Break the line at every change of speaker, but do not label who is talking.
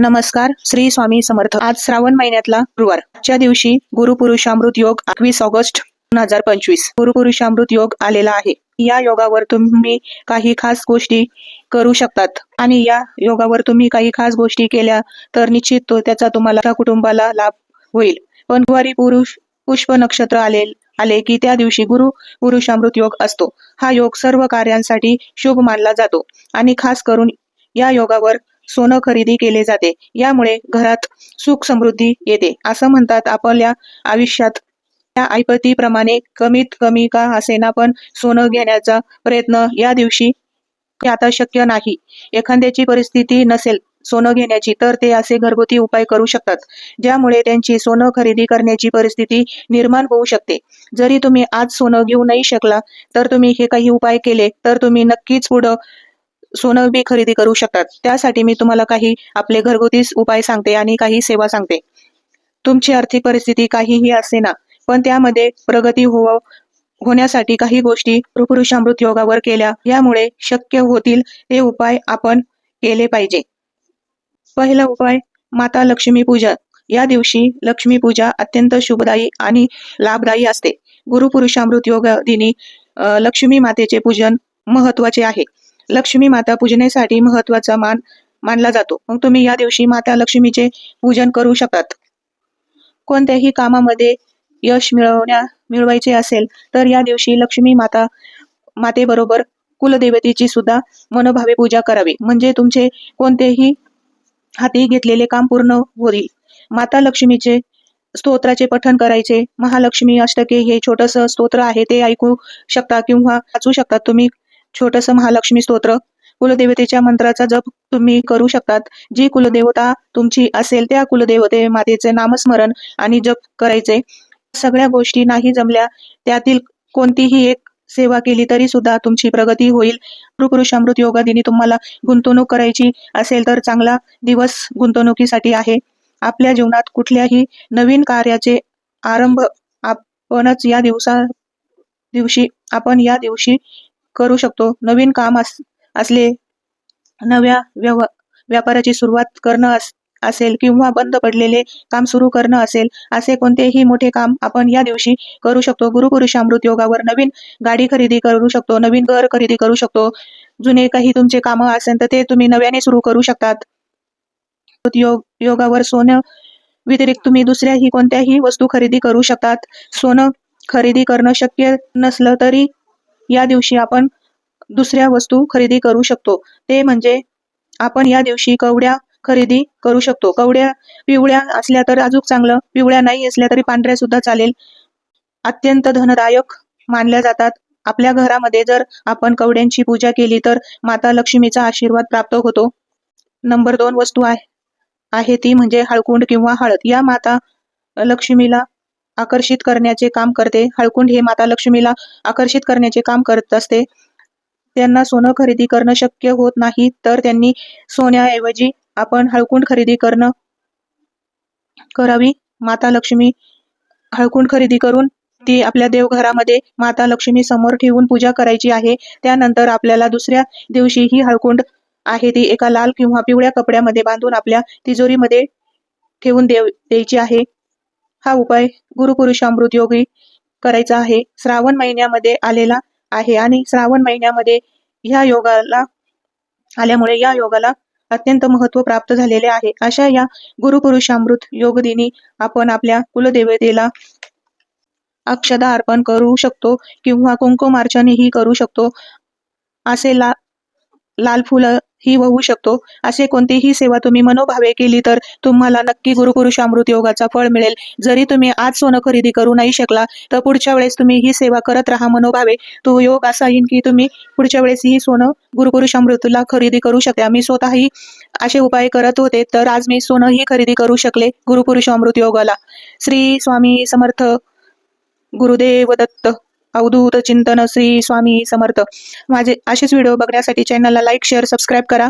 नमस्कार श्री स्वामी समर्थ. आज श्रावण महिन्यातला गुरुवार. आजच्या दिवशी गुरुपुरुषामृत योग एकवीस ऑगस्ट दोन हजार पंचवीस. गुरुपुरुषामृत योग आलेला आहे. या योगावर तुम्ही काही खास गोष्टी करू शकतात. आणि या योगावर तुम्ही काही खास गोष्टी केल्या तर निश्चित तो त्याचा तुम्हाला त्या कुटुंबाला लाभ होईल. पण गुरुवारी पुरुष पुष्प नक्षत्र आले आले की त्या दिवशी गुरु पुरुषामृत योग असतो. हा योग सर्व कार्यांसाठी शुभ मानला जातो. आणि खास करून या योगावर सोनं खरेदी केले जाते. यामुळे घरात सुख समृद्धी येते. असं म्हणतात आपल्या आयुष्यात. त्या ऐपतीप्रमाणे कमीत कमी का असेना पण सोनं घेण्याचा प्रयत्न या दिवशी आता शक्य नाही. एखाद्याची परिस्थिती नसेल सोनं घेण्याची तर ते असे घरगुती उपाय करू शकतात ज्यामुळे त्यांची सोनं खरेदी करण्याची परिस्थिती निर्माण होऊ शकते. जरी तुम्ही आज सोनं घेऊ नाही शकला तर तुम्ही हे काही उपाय केले तर तुम्ही नक्कीच पुढं सोनं बी खरेदी करू शकतात. त्यासाठी मी तुम्हाला काही आपले घरगुती उपाय सांगते आणि काही सेवा सांगते. तुमची आर्थिक परिस्थिती काहीही असे ना पण त्यामध्ये प्रगती हो होण्यासाठी काही गोष्टी पुरुषामृत योगावर केल्या. यामुळे शक्य होतील ते उपाय आपण केले पाहिजे. पहिला उपाय माता लक्ष्मी पूजा. या दिवशी लक्ष्मी पूजा अत्यंत शुभदायी आणि लाभदायी असते. गुरुपुरुषामृत योग दिनी लक्ष्मी मातेचे पूजन महत्त्वाचे आहे. लक्ष्मी माता पूजनेसाठी महत्त्वाचा मान मानला जातो. मग तुम्ही या दिवशी माता लक्ष्मीचे पूजन करू शकतात. कोणत्याही कामामध्ये यश मिळवण्या मिळवायचे असेल तर या दिवशी लक्ष्मी माता मातेबरोबर कुलदेवतेची सुद्धा मनोभावे पूजा करावी. म्हणजे तुमचे कोणतेही हाती घेतलेले काम पूर्ण होईल. माता लक्ष्मीचे स्तोत्राचे पठण करायचे. महालक्ष्मी अष्टके हे छोटस स्तोत्र आहे ते ऐकू शकता किंवा वाचू शकता. तुम्ही छोटस महालक्ष्मी स्तोत्र. कुलदेवतेच्या मंत्राचा जप तुम्ही करू शकतात. जी कुलदेवता तुमची असेल त्या कुलदेवते मातेचे नामस्मरण आणि जप करायचे. सगळ्या गोष्टी नाही जमल्या त्यातील कोणतीही एक सेवा केली तरी सुद्धा तुमची प्रगती होईल. गुरुपुरुष अमृत योगा दिनी तुम्हाला गुंतवणूक करायची असेल तर चांगला दिवस गुंतवणुकीसाठी आहे. आपल्या जीवनात कुठल्याही नवीन कार्याचे आरंभ आपणच या दिवसा दिवशी आपण या दिवशी करू शकतो. नवीन काम अस असले नव्या व्यव व्यापाराची सुरुवात करणं अस असेल किंवा बंद पडलेले काम सुरू करणं असेल असे कोणतेही मोठे काम आपण या दिवशी करू शकतो. गुरुपुरुष अमृत योगावर नवीन गाडी खरेदी करू शकतो नवीन घर खरेदी करू शकतो. जुने काही तुमचे कामं असेल तर ते तुम्ही नव्याने सुरू करू शकतात. योग योगावर सोनं व्यतिरिक्त तुम्ही दुसऱ्याही कोणत्याही वस्तू खरेदी करू शकतात. सोनं खरेदी करणं शक्य नसलं तरी या दिवशी आपण दुसऱ्या वस्तू खरेदी करू शकतो. ते म्हणजे आपण या दिवशी कवड्या खरेदी करू शकतो. कवड्या पिवळ्या असल्या तर अजून चांगलं पिवळ्या नाही असल्या तरी पांढऱ्या सुद्धा चालेल. अत्यंत धनदायक मानल्या जातात. आपल्या घरामध्ये जर आपण कवड्यांची पूजा केली तर माता लक्ष्मीचा आशीर्वाद प्राप्त होतो. नंबर दोन वस्तू आहे आहे ती म्हणजे हळकुंड किंवा हळद. या माता लक्ष्मीला आकर्षित करण्याचे काम करते. हळकुंड हे माता लक्ष्मीला आकर्षित करण्याचे काम करत असते. त्यांना सोनं खरेदी करणं शक्य होत नाही तर त्यांनी सोन्याऐवजी आपण हळकुंड खरेदी करणं करावी. माता लक्ष्मी हळकुंड खरेदी करून ती आपल्या देवघरामध्ये माता लक्ष्मी समोर ठेवून पूजा करायची आहे. त्यानंतर आपल्याला दुसऱ्या दिवशी ही हळकुंड आहे ती एका लाल किंवा पिवळ्या कपड्यामध्ये बांधून आपल्या तिजोरीमध्ये ठेवून देव द्यायची आहे. हा उपाय गुरुपुरुषामृत योगी करायचा आहे. श्रावण महिन्यामध्ये आलेला आहे आणि श्रावण महिन्यामध्ये ह्या योगाला आल्यामुळे या योगाला अत्यंत महत्त्व प्राप्त झालेले आहे. अशा या गुरुपुरुषामृत योग दिनी आपण आपल्या कुलदेवतेला अक्षदा अर्पण करू शकतो किंवा कुंकुमार्चनही करू शकतो. असे ला लाल फुलं ही होऊ शकतो. असे कोणतीही सेवा तुम्ही मनोभावे केली तर तुम्हाला नक्की गुरुपुरुष अमृत योगाचा फळ मिळेल. जरी तुम्ही आज सोनं खरेदी करू नाही शकला तर पुढच्या वेळेस तुम्ही ही सेवा करत राहा मनोभावे. तो योग असा येईन की तुम्ही पुढच्या वेळेस ही सोनं गुरुपुरुष अमृतला खरेदी करू शकते मी स्वतःही असे उपाय करत होते तर आज मी सोनं ही खरेदी करू शकले गुरुपुरुष अमृत योगाला. श्री स्वामी समर्थ गुरुदेव दत्त. अवधूत चिंतन श्री स्वामी समर्थ. माझे असेच व्हिडिओ बघण्यासाठी चॅनलला लाईक शेअर सबस्क्राईब करा.